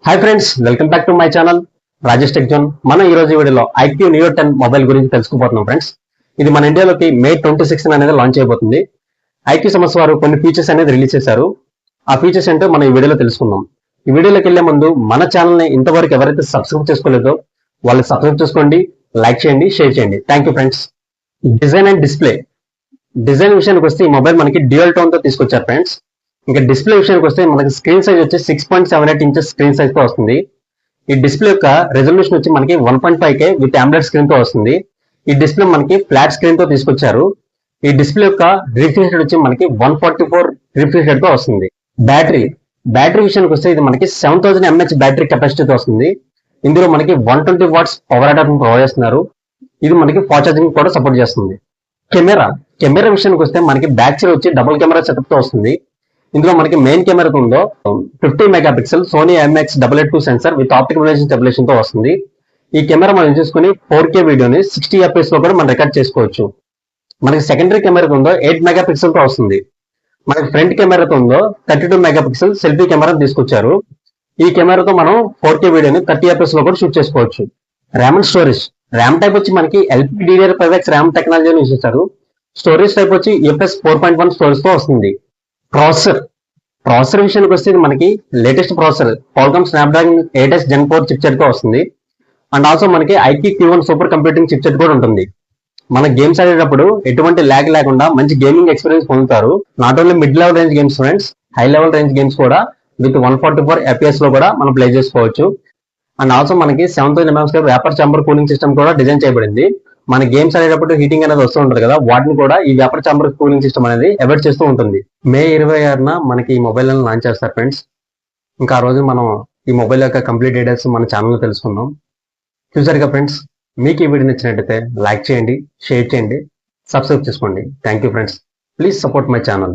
Hi friends welcome back to my channel Rajesh tech zone మనం ఈ రోజు వీడియోలో ఐక్యూ నియో టెన్ మొబైల్ గురించి తెలుసుకోబోతున్నాం ఫ్రెండ్స్ ఇది మన ఇండియాలోకి మే ట్వంటీ సిక్స్ అనేది లాంచ్ అయిపోతుంది. ఐక్యూ సంస్థ వారు కొన్ని ఫీచర్స్ అనేది రిలీజ్ చేశారు. ఆ ఫీచర్స్ ఏంటో మనం ఈ వీడియోలో తెలుసుకుందాం. ఈ వీడియోలోకి వెళ్ళే ముందు మన ఛానల్ని ఇంతవరకు ఎవరైతే సబ్స్క్రైబ్ చేసుకోలేదో వాళ్ళు సబ్స్క్రైబ్ చేసుకోండి లైక్ చేయండి షేర్ చేయండి. Thank you friends design and display design విషయానికి వస్తే ఈ మొబైల్ మనకి డ్యూయల్ టోన్తో తీసుకొచ్చారు ఫ్రెండ్స్ ఇంకా డిస్ప్లే విషయానికి వస్తే మనకి స్క్రీన్ సైజ్ వచ్చి six point seven eight inches screen సైజ్తో వస్తుంది. ఈ డిస్ప్లే యొక్క రెజల్యూషన్ వచ్చి మనకి one point five K with AMOLED స్క్రీన్తో వస్తుంది. ఈ డిస్ప్లే మనకి ఫ్లాట్ స్క్రీన్తో తీసుకొచ్చారు. ఈ డిస్ప్లే యొక్క రిఫ్రిజిరేట్ వచ్చి మనకి వన్ ఫార్టీ ఫోర్ రిఫ్రిజిరేట్తో వస్తుంది. బ్యాటరీ బ్యాటరీ విషయానికి వస్తే ఇది మనకి seven thousand M H battery కెపాసిటీతో వస్తుంది. ఇందులో మనకి one twenty watts power adapter provide చేస్తున్నారు. ఇది మనకి ఫాస్ట్ ఛార్జింగ్ కూడా సపోర్ట్ చేస్తుంది. కెమెరా కెమెరా విషయానికి వస్తే మనకి బ్యాక్ సైడ్ వచ్చి డబుల్ కెమెరా సెటప్తో వస్తుంది. ఇందులో మనకి మెయిన్ కెమెరా ఉందో fifty mega pixel Sony MX double eight two sensor with optic relation స్టెబిలేషన్తో వస్తుంది. ఈ కెమెరా మనం చూసుకుని ఫోర్ కే వీడియోని సిక్స్టీ ఎఫ్ఎస్లో కూడా మనం రికార్డ్ చేసుకోవచ్చు. మనకి సెకండరీ కెమెరా ఉందో ఎయిట్ మెగా పిక్సెల్తో వస్తుంది. మనకి ఫ్రంట్ కెమెరాతో ఉందో thirty two mega pixel selfie camera తీసుకొచ్చారు. ఈ కెమెరాతో మనం ఫోర్ కే వీడియోని థర్టీ ఎఫ్ఎస్లో కూడా షూట్ చేసుకోవచ్చు. RAM and storage RAM type వచ్చి మనకి ఎల్పిడిఆర్ ఫైవ్ ఎక్స్ ర్యామ్ టెక్నాలజీని యూస్ చేశారు స్టోరేజ్ టైప్ వచ్చి ఎఫ్ఎస్ ఫోర్ పాయింట్ వన్ స్టోరేజ్తో వస్తుంది. ప్రాసెసర్ ప్రాసెసర్ విషయానికి వస్తే మనకి latest processor Qualcomm Snapdragon eight S gen four chip set వస్తుంది. అండ్ ఆల్సో మనకి iQOO Q one super computing chip set కూడా ఉంటుంది. మన గేమ్స్ ఆడేటప్పుడు ఎటువంటి ల్యాగ్ లేకుండా మంచి గేమింగ్ ఎక్స్పీరియన్స్ పొందుతారు. Not only mid level range games friends high level range games కూడా విత్ వన్ ఫార్టీ ఫోర్ ఎఫ్ఎస్లో కూడా మనం ప్లే చేసుకోవచ్చు. అండ్ ఆల్సో మనకి seven thousand mms vapour chamber cooling system కూడా డిజైన్ చేయబడింది. మన గేమ్స్ ఆడేటప్పుడు హీటింగ్ అనేది వస్తూ ఉంటుంది కదా వాటిని కూడా ఈ వేపర్ చాంబర్ కూలింగ్ సిస్టమ్ అనేది అవాయిడ్ చేస్తూ ఉంటుంది. మే ఇరవై ఆరున మనకి ఈ మొబైల్ లాంచ్ చేస్తారు ఫ్రెండ్స్ ఇంకా ఆ రోజు మనం ఈ మొబైల్ యొక్క కంప్లీట్ డీటెయిల్స్ మన ఛానల్లో తెలుసుకుందాం. చూసారుగా ఫ్రెండ్స్ మీకు ఈ వీడియో నచ్చినట్టయితే లైక్ చేయండి షేర్ చేయండి సబ్స్క్రైబ్ చేసుకోండి. Thank you friends please support my channel